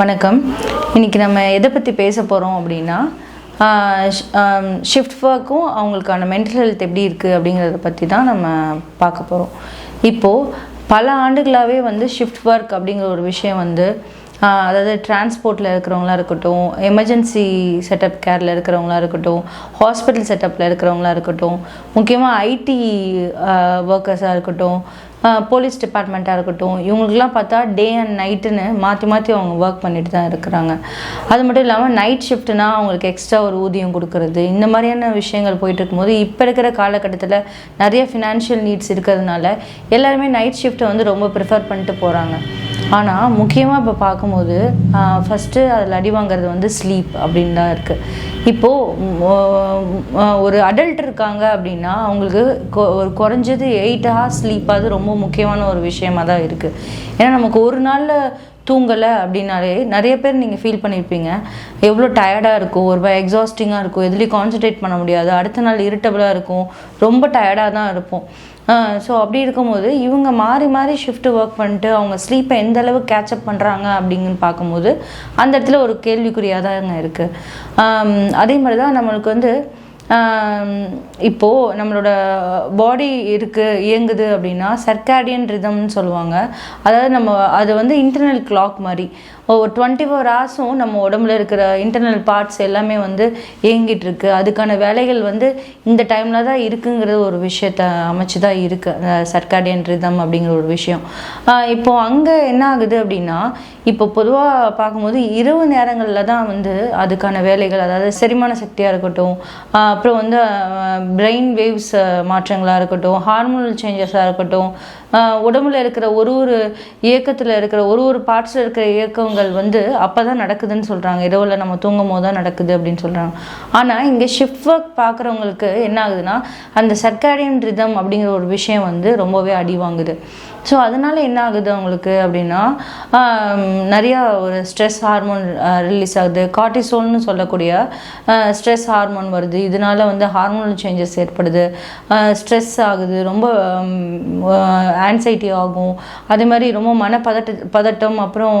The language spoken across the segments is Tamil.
வணக்கம். இன்னைக்கு நம்ம எதை பற்றி பேச போகிறோம் அப்படின்னா ஷிஃப்ட் ஒர்க்கும் அவங்களுக்கான மென்டல் ஹெல்த் எப்படி இருக்குது அப்படிங்கிறத பற்றி தான் நம்ம பார்க்க போகிறோம் இப்போது பல ஆண்டுகளாகவே வந்து ஷிஃப்ட் ஒர்க் அப்படிங்கிற ஒரு விஷயம் வந்து அதாவது டிரான்ஸ்போர்ட்டில் இருக்கிறவங்களா இருக்கட்டும் எமர்ஜென்சி செட்டப் கேரில் இருக்கிறவங்களா இருக்கட்டும் ஹாஸ்பிட்டல் செட்டப்பில் இருக்கிறவங்களா இருக்கட்டும் முக்கியமாக ஐடி ஒர்க்கர்ஸாக இருக்கட்டும் போலீஸ் டிபார்ட்மெண்ட்டாக இருக்கட்டும் இவங்களுக்குலாம் பார்த்தா டே அண்ட் நைட்டுன்னு மாற்றி மாற்றி அவங்க ஒர்க் பண்ணிட்டு தான் இருக்கிறாங்க. அது மட்டும் இல்லாமல் நைட் ஷிஃப்ட்னா அவங்களுக்கு எக்ஸ்ட்ரா ஒரு ஊதியம் கொடுக்கறது இந்த மாதிரியான விஷயங்கள் போயிட்டு இருக்கும்போது இப்போ இருக்கிற காலகட்டத்தில் நிறைய ஃபினான்ஷியல் நீட்ஸ் இருக்கிறதுனால எல்லாருமே நைட் ஷிஃப்ட்டை வந்து ரொம்ப ப்ரிஃபர் பண்ணிட்டு போகிறாங்க ஆனால் முக்கியமாக இப்போ பார்க்கும்போது ஃபஸ்ட்டு அதில் அடி வாங்குறது வந்து ஸ்லீப் அப்படின்னு தான் இருக்குது இப்போது ஒரு அடல்ட் இருக்காங்க அப்படின்னா அவங்களுக்கு கொ- ஒரு குறைஞ்சது எயிட் ஹவர்ஸ் ஸ்லீப்பாவது ரொம்ப முக்கியமான ஒரு விஷயமா தான் இருக்குது ஏன்னா நமக்கு ஒரு நாளில் தூங்கலை அப்படின்னாலே நிறைய பேர் நீங்கள் ஃபீல் பண்ணியிருப்பீங்க எவ்வளோ டயர்டாக இருக்கும் ஒரு எக்ஸாஸ்டிங்காக இருக்கும் எதுலேயும் கான்சன்ட்ரேட் பண்ண முடியாது. அடுத்த நாள் இரிட்டபிளாக இருக்கும் ரொம்ப டயர்டாக தான் இருப்போம். ஸோ அப்படி இருக்கும்போது இவங்க மாறி மாறி ஷிஃப்ட் ஒர்க் பண்ணிட்டு அவங்க ஸ்லீப்பை எந்த அளவு கேட்சப் பண்ணுறாங்க அப்படிங்கன்னு பார்க்கும்போது அந்த இடத்துல ஒரு கேள்விக்குறியாக தாங்க இருக்குது அதே மாதிரி தான் நம்மளுக்கு வந்து இப்போது இப்போ நம்மளோட பாடி இருக்குது இயங்குது அப்படின்னா சர்க்காடியன் ரிதம்னு சொல்லுவாங்க. அதாவது நம்ம அது வந்து இன்டர்னல் கிளாக் மாதிரி. ஒரு டுவெண்ட்டி ஃபோர் ஹவர்ஸும் நம்ம உடம்புல இருக்கிற இன்டர்னல் பார்ட்ஸ் எல்லாமே வந்து இயங்கிட்டு இருக்கு. அதுக்கான வேலைகள் வந்து இந்த டைமில் தான் இருக்குங்கிற ஒரு விஷயத்த அமைச்சு தான் இருக்குது சர்க்காடியன் ரிதம் அப்படிங்கிற ஒரு விஷயம். இப்போ அங்கே என்ன ஆகுது அப்படின்னா இப்போ பொதுவாக பார்க்கும்போது இரவு நேரங்களில் தான் வந்து அதுக்கான வேலைகள் அதாவது செரிமான சக்தியாக இருக்கட்டும் அப்புறம் வந்து பிரெயின் வேவ்ஸ் மாற்றங்களாக இருக்கட்டும் ஹார்மோனல் சேஞ்சஸாக இருக்கட்டும் உடம்புல இருக்கிற ஒரு ஒரு இயக்கத்தில் இருக்கிற ஒரு ஒரு பார்ட்ஸில் இருக்கிற இயக்கங்கள் வந்து அப்போ தான் நடக்குதுன்னு சொல்கிறாங்க இரவில் நம்ம தூங்கும் போது தான் நடக்குது அப்படின்னு சொல்கிறாங்க ஆனால் இங்கே ஷிஃப்ட் ஒர்க் பார்க்குறவங்களுக்கு என்ன ஆகுதுன்னா அந்த சர்க்காடியன் ரிதம் அப்படிங்கிற ஒரு விஷயம் வந்து ரொம்பவே அடி வாங்குது. ஸோ அதனால் என்ன ஆகுது அவங்களுக்கு அப்படின்னா நிறையா ஒரு ஸ்ட்ரெஸ் ஹார்மோன் ரிலீஸ் ஆகுது. கார்டிசோல்னு சொல்லக்கூடிய ஸ்ட்ரெஸ் ஹார்மோன் வருது. இதனால் வந்து ஹார்மோனல் சேஞ்சஸ் ஏற்படுது. ஸ்ட்ரெஸ் ஆகுது. ரொம்ப ஆன்சைட்டி ஆகும். அதே மாதிரி ரொம்ப மன பதட்ட பதட்டம் அப்புறம்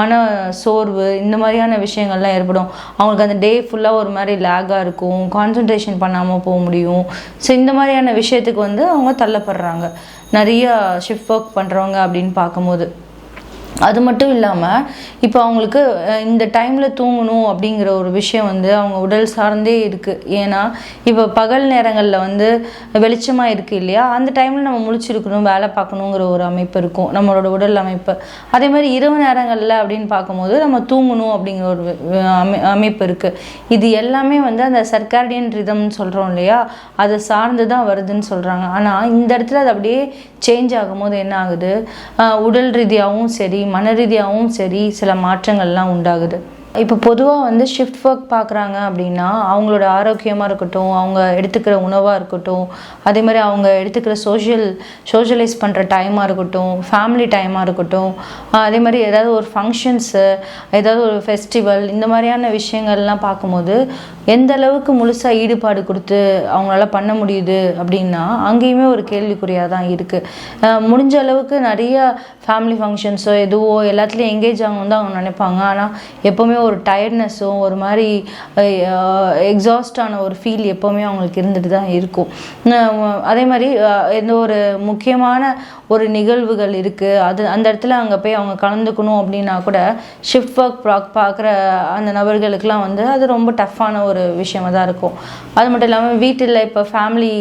மன சோர்வு இந்த மாதிரியான விஷயங்கள்லாம் ஏற்படும். அவங்களுக்கு அந்த டே ஃபுல்லாக ஒரு மாதிரி லேகாக இருக்கும். கான்சன்ட்ரேஷன் பண்ணாமல் போக முடியும். ஸோ இந்த மாதிரியான விஷயத்துக்கு வந்து அவங்க தள்ளப்படுறாங்க. நிறையா ஷிஃப்ட் ஒர்க் பண்ணுறவங்க அப்படின்னு பார்க்கும்போது. அது மட்டும் இல்லாமல் இப்போ அவங்களுக்கு இந்த டைமில் தூங்கணும் அப்படிங்கிற ஒரு விஷயம் வந்து அவங்க உடல் சார்ந்தே இருக்குது ஏன்னா இப்போ பகல் நேரங்களில் வந்து வெளிச்சமாக இருக்குது இல்லையா? அந்த டைமில் நம்ம முழிச்சிருக்கணும் வேலை பார்க்கணுங்கிற ஒரு அமைப்பு இருக்கும் நம்மளோட உடல் அமைப்பு. அதே மாதிரி இரவு நேரங்களில் அப்படின்னு பார்க்கும்போது நம்ம தூங்கணும் அப்படிங்கிற ஒரு அமை அமைப்பு இருக்குது இது எல்லாமே வந்து அந்த சர்க்கார்டியன் ரிதம்னு சொல்கிறோம் இல்லையா? அதை சார்ந்து தான் வருதுன்னு சொல்கிறாங்க ஆனால் இந்த இடத்துல அது அப்படியே சேஞ்ச் ஆகும்போது என்ன ஆகுது? உடல் ரீதியாகவும் சரி மன ரீதியாகவும் சரி சில மாற்றங்கள்லாம் உண்டாகுது. இப்போ பொதுவாக வந்து ஷிஃப்ட் ஒர்க் பார்க்குறாங்க அப்படின்னா அவங்களோட ஆரோக்கியமாக இருக்கட்டும் அவங்க எடுத்துக்கிற உணவாக இருக்கட்டும் அதே மாதிரி அவங்க எடுத்துக்கிற சோஷியல் சோஷியலைஸ் பண்ணுற டைமாக இருக்கட்டும் ஃபேமிலி டைமாக இருக்கட்டும் அதே மாதிரி ஏதாவது ஒரு ஃபங்க்ஷன்ஸு ஏதாவது ஒரு ஃபெஸ்டிவல் இந்த மாதிரியான விஷயங்கள்லாம் பார்க்கும்போது எந்த அளவுக்கு முழுசாக ஈடுபாடு கொடுத்து அவங்களால பண்ண முடியுது அப்படின்னா அங்கேயுமே ஒரு கேள்விக்குறியாக தான் இருக்குது முடிஞ்ச அளவுக்கு நிறைய ஃபேமிலி ஃபங்க்ஷன்ஸோ எதுவோ எல்லாத்துலேயும் எங்கேஜ் ஆகும் தான் அவங்க நினைப்பாங்க. ஆனால் எப்போவுமே ஒரு டயர்ட்னஸும் ஒரு மாதிரி எக்ஸாஸ்டான ஒரு ஃபீல் எப்போவுமே அவங்களுக்கு இருந்துட்டு தான் இருக்கும். அதே மாதிரி எந்த ஒரு முக்கியமான ஒரு நிகழ்வுகள் இருக்குது அது அந்த இடத்துல அங்கே போய் அவங்க கலந்துக்கணும் அப்படின்னா கூட ஷிஃப்ட் ஒர்க் ப்ராக் பார்க்குற அந்த நபர்களுக்கெலாம் வந்து அது ரொம்ப டஃப்பான ஒரு விஷயமா தான் இருக்கும். அது மட்டும் இல்லாமல் வீட்டில் இப்போ ஃபேமிலி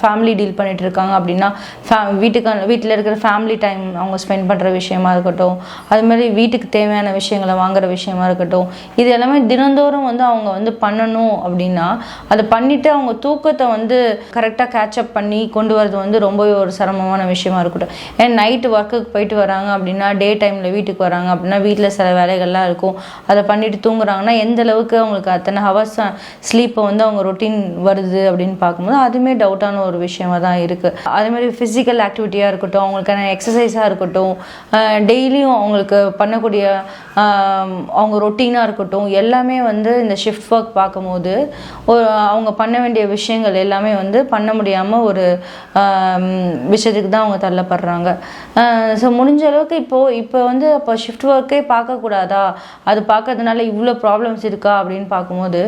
ஃபேமிலி டீல் பண்ணிட்டு இருக்காங்க அப்படின்னா ஃபே வீட்டுக்கான வீட்டில் இருக்கிற ஃபேமிலி டைம் அவங்க ஸ்பெண்ட் பண்ணுற விஷயமா இருக்கட்டும் அது மாதிரி வீட்டுக்கு தேவையான விஷயங்களை வாங்குற விஷயமா இருக்கட்டும். இது எல்லாமே தினந்தோறும் வந்து அவங்க வந்து பண்ணணும் அப்படின்னா அதை பண்ணிட்டு அவங்க தூக்கத்தை வந்து கரெக்டாக கேட்சப் பண்ணி கொண்டு வரது வந்து ரொம்பவே ஒரு சிரமமான விஷயமா இருக்கட்டும். ஏன்னா நைட்டு ஒர்க்குக்கு போயிட்டு வராங்க அப்படின்னா டே டைமில் வீட்டுக்கு வராங்க அப்படின்னா வீட்டில் சில வேலைகள்லாம் இருக்கும். அதை பண்ணிட்டு தூங்குறாங்கன்னா எந்த அளவுக்கு அவங்களுக்கு அத்தனை ஹவர்ஸ் ஸ்லீப்பை வந்து அவங்க ரொட்டீன் வருது அப்படின்னு பார்க்கும்போது அதுவுமே டவுட்டான ஒரு விஷயமா தான் இருக்குது அதே மாதிரி ஃபிசிக்கல் ஆக்டிவிட்டியாக இருக்கட்டும் அவங்களுக்கான எக்ஸசைஸாக இருக்கட்டும் டெய்லியும் அவங்களுக்கு பண்ணக்கூடிய அவங்க ரொட்டீனாக இருக்கட்டும் எல்லாமே வந்து இந்த ஷிஃப்ட் ஒர்க் பார்க்கும்போது ஒரு அவங்க பண்ண வேண்டிய விஷயங்கள் எல்லாமே வந்து பண்ண முடியாமல் ஒரு விஷயத்துக்கு தான் அவங்க தள்ளப்படுறாங்க. ஸோ முடிஞ்ச அளவுக்கு இப்போது இப்போ வந்து அப்போ ஷிஃப்ட் ஒர்க்கே பார்க்கக்கூடாதா? அது பார்க்கறதுனால இவ்வளோ ப்ராப்ளம்ஸ் இருக்கா? அப்படின்னு பார்க்கும்போது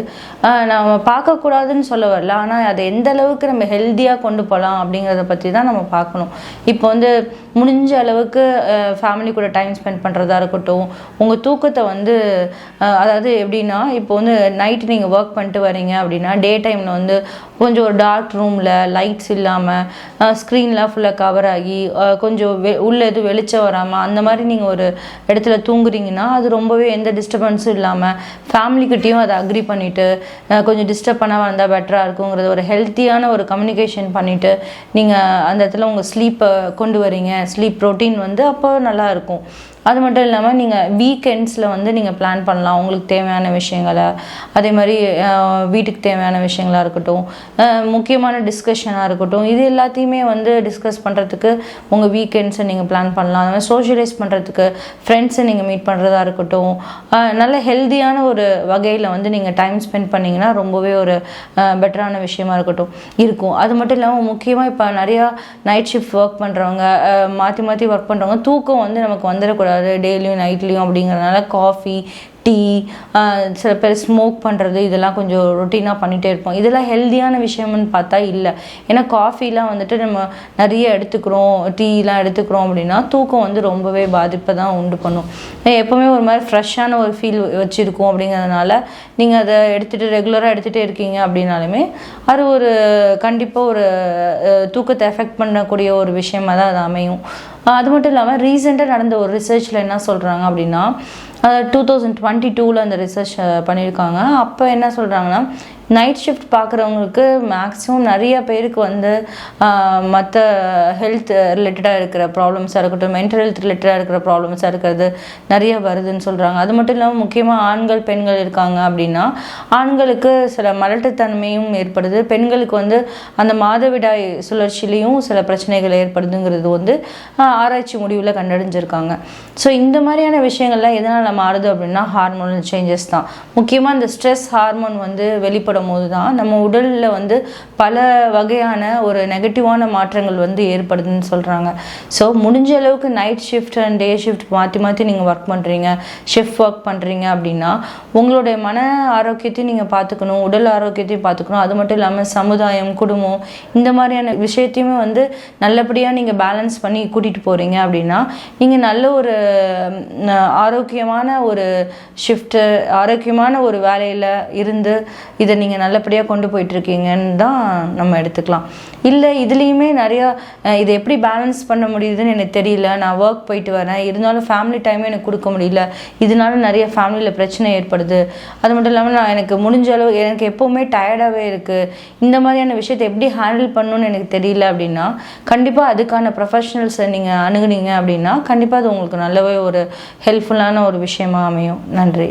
நம்ம பார்க்கக்கூடாதுன்னு சொல்ல வரல. ஆனால் அதை எந்த அளவுக்கு நம்ம ஹெல்த்தியாக கொண்டு போகலாம் அப்படிங்கிறத பற்றி தான் நம்ம பார்க்கணும். இப்போ வந்து முடிஞ்ச அளவுக்கு ஃபேமிலி கூட டைம் ஸ்பெண்ட் பண்ணுறதா இருக்கட்டும் உங்கள் தூக்கத்தை வந்து அதாவது எப்படின்னா இப்போ வந்து நைட்டு நீங்கள் ஒர்க் பண்ணிட்டு வரீங்க அப்படின்னா டே டைமில் வந்து கொஞ்சம் ஒரு டார்க் ரூமில் லைட்ஸ் இல்லாமல் ஸ்க்ரீன்லாம் ஃபுல்லாக கவர் ஆகி கொஞ்சம் வெ உள்ள எதுவும் வெளிச்சம் வராமல் அந்த மாதிரி நீங்கள் ஒரு இடத்துல தூங்குறீங்கன்னா அது ரொம்பவே எந்த டிஸ்டர்பன்ஸும் இல்லாமல் ஃபேமிலிக்கிட்டேயும் அதை அக்ரி பண்ணிவிட்டு கொஞ்சம் டிஸ்டர்ப் பண்ணாமல் இருந்தால் பெட்டராக இருக்குங்கிறது ஒரு ஹெல்த்தியான ஒரு கம்யூனிகேஷன் பண்ணிவிட்டு நீங்கள் அந்த இடத்துல உங்கள் ஸ்லீப்பை கொண்டு வரீங்க ஸ்லீப் ப்ரோட்டீன் வந்து அப்போ நல்லா இருக்கும். அது மட்டும் இல்லாமல் நீங்கள் வீக்கெண்ட்ஸில் வந்து நீங்கள் பிளான் பண்ணலாம். உங்களுக்கு தேவையான விஷயங்களை. அதே மாதிரி வீட்டுக்கு தேவையான விஷயங்களாக இருக்கட்டும் முக்கியமான டிஸ்கஷனாக இருக்கட்டும் இது எல்லாத்தையுமே வந்து டிஸ்கஸ் பண்ணுறதுக்கு உங்கள் வீக்கெண்ட்ஸை நீங்கள் பிளான் பண்ணலாம். அது மாதிரி சோஷியலைஸ் பண்ணுறதுக்கு ஃப்ரெண்ட்ஸை நீங்கள் மீட் பண்ணுறதா இருக்கட்டும் நல்ல ஹெல்த்தியான ஒரு வகையில் வந்து நீங்கள் டைம் ஸ்பெண்ட் பண்ணிங்கன்னா ரொம்பவே ஒரு பெட்டரான விஷயமா இருக்கட்டும் இருக்கும். அது மட்டும் இல்லாமல் முக்கியமாக இப்போ நிறையா நைட் ஷிஃப்ட் ஒர்க் பண்ணுறவங்க மாற்றி மாற்றி ஒர்க் பண்ணுறவங்க தூக்கம் வந்து நமக்கு வந்துடக்கூடாது. டெய்லியும் நைட்லேயும் அப்படிங்கிறதுனால காஃபி டீ சில பேர் ஸ்மோக் பண்ணுறது இதெல்லாம் கொஞ்சம் ரொட்டீனாக பண்ணிகிட்டே இருப்போம். இதெல்லாம் ஹெல்த்தியான விஷயம்னு பார்த்தா இல்லை. ஏன்னா காஃபிலாம் வந்துட்டு நம்ம நிறைய எடுத்துக்கிறோம் டீலாம் எடுத்துக்கிறோம் அப்படின்னா தூக்கம் வந்து ரொம்பவே பாதிப்பை தான் உண்டு பண்ணும். எப்போவுமே ஒரு மாதிரி ஃப்ரெஷ்ஷான ஒரு ஃபீல் வச்சுருக்கோம் அப்படிங்கிறதுனால நீங்கள் அதை எடுத்துகிட்டு ரெகுலராக எடுத்துகிட்டே இருக்கீங்க அப்படின்னாலுமே அது ஒரு கண்டிப்பாக ஒரு தூக்கத்தை எஃபெக்ட் பண்ணக்கூடிய ஒரு விஷயமா தான் அது அமையும். அது மட்டும் இல்லாமல் ரீசெண்டாக நடந்த ஒரு ரிசர்ச்சில் என்ன சொல்கிறாங்க அப்படின்னா டூ தௌசண்ட் டுவெண்ட்டி டூவில் அந்த ரிசர்ச் பண்ணியிருக்காங்க. அப்போ என்ன சொல்கிறாங்கன்னா நைட் ஷிஃப்ட் பார்க்குறவங்களுக்கு மேக்ஸிமம் நிறைய பேருக்கு வந்து மற்ற ஹெல்த் ரிலேட்டடாக இருக்கிற ப்ராப்ளம்ஸாக இருக்கட்டும் மென்டல் ஹெல்த் ரிலேட்டடாக இருக்கிற ப்ராப்ளம்ஸாக இருக்கிறது நிறைய வருதுன்னு சொல்கிறாங்க அது மட்டும் இல்லாமல் முக்கியமாக ஆண்கள் பெண்கள் இருக்காங்க அப்படின்னா ஆண்களுக்கு சில மலட்டுத்தன்மையும் ஏற்படுது. பெண்களுக்கு வந்து அந்த மாதவிடாய் சுழற்சியிலையும் சில பிரச்சனைகள் ஏற்படுதுங்கிறது வந்து ஆராய்ச்சி முடிவில் கண்டறிஞ்சிருக்காங்க ஸோ இந்த மாதிரியான விஷயங்கள்லாம் எதனால் மாறுது அப்படின்னா ஹார்மோனல் சேஞ்சஸ் தான். முக்கியமாக இந்த ஸ்ட்ரெஸ் ஹார்மோன் வந்து வெளிப்படும் போது தான் நம்ம உடலில் வந்து பல வகையான ஒரு நெகட்டிவான மாற்றங்கள் வந்து ஏற்படுதுன்னு சொல்கிறாங்க ஸோ முடிஞ்ச அளவுக்கு night shift and day shift மாற்றி மாற்றி நீங்கள் ஒர்க் பண்ணுறீங்க ஷிஃப்ட் ஒர்க் பண்ணுறீங்க அப்படின்னா உங்களுடைய மன ஆரோக்கியத்தையும் நீங்கள் பார்த்துக்கணும் உடல் ஆரோக்கியத்தையும் பார்த்துக்கணும். அது மட்டும் இல்லாமல் சமுதாயம் குடும்பம் இந்த மாதிரியான விஷயத்தையுமே வந்து நல்லபடியாக நீங்கள் பேலன்ஸ் பண்ணி கூட்டிகிட்டு போகிறீங்க அப்படின்னா நீங்கள் நல்ல ஒரு ஆரோக்கியமான ஒரு ஷிஃப்ட்டு ஆரோக்கியமான ஒரு வேலையில் இருந்து இதை நீங்கள் நீங்கள் நல்லபடியாக கொண்டு போயிட்டுருக்கீங்கன்னு தான் நம்ம எடுத்துக்கலாம். இல்லை இதுலேயுமே நிறையா இதை எப்படி பேலன்ஸ் பண்ண முடியுதுன்னு எனக்கு தெரியல. நான் ஒர்க் போயிட்டு வரேன். இருந்தாலும் ஃபேமிலி டைமே எனக்கு கொடுக்க முடியல. இதனால நிறைய ஃபேமிலியில் பிரச்சனை ஏற்படுது. அது மட்டும் இல்லாமல் நான் எனக்கு முடிஞ்ச அளவு எனக்கு எப்போவுமே டயர்டாகவே இருக்குது இந்த மாதிரியான விஷயத்தை எப்படி ஹேண்டில் பண்ணணும்னு எனக்கு தெரியல அப்படின்னா கண்டிப்பாக அதுக்கான ப்ரொஃபஷனல்ஸை நீங்கள் அணுகுனீங்க அப்படின்னா கண்டிப்பாக அது உங்களுக்கு நல்லவே ஒரு ஹெல்ப்ஃபுல்லான ஒரு விஷயமா அமையும். நன்றி.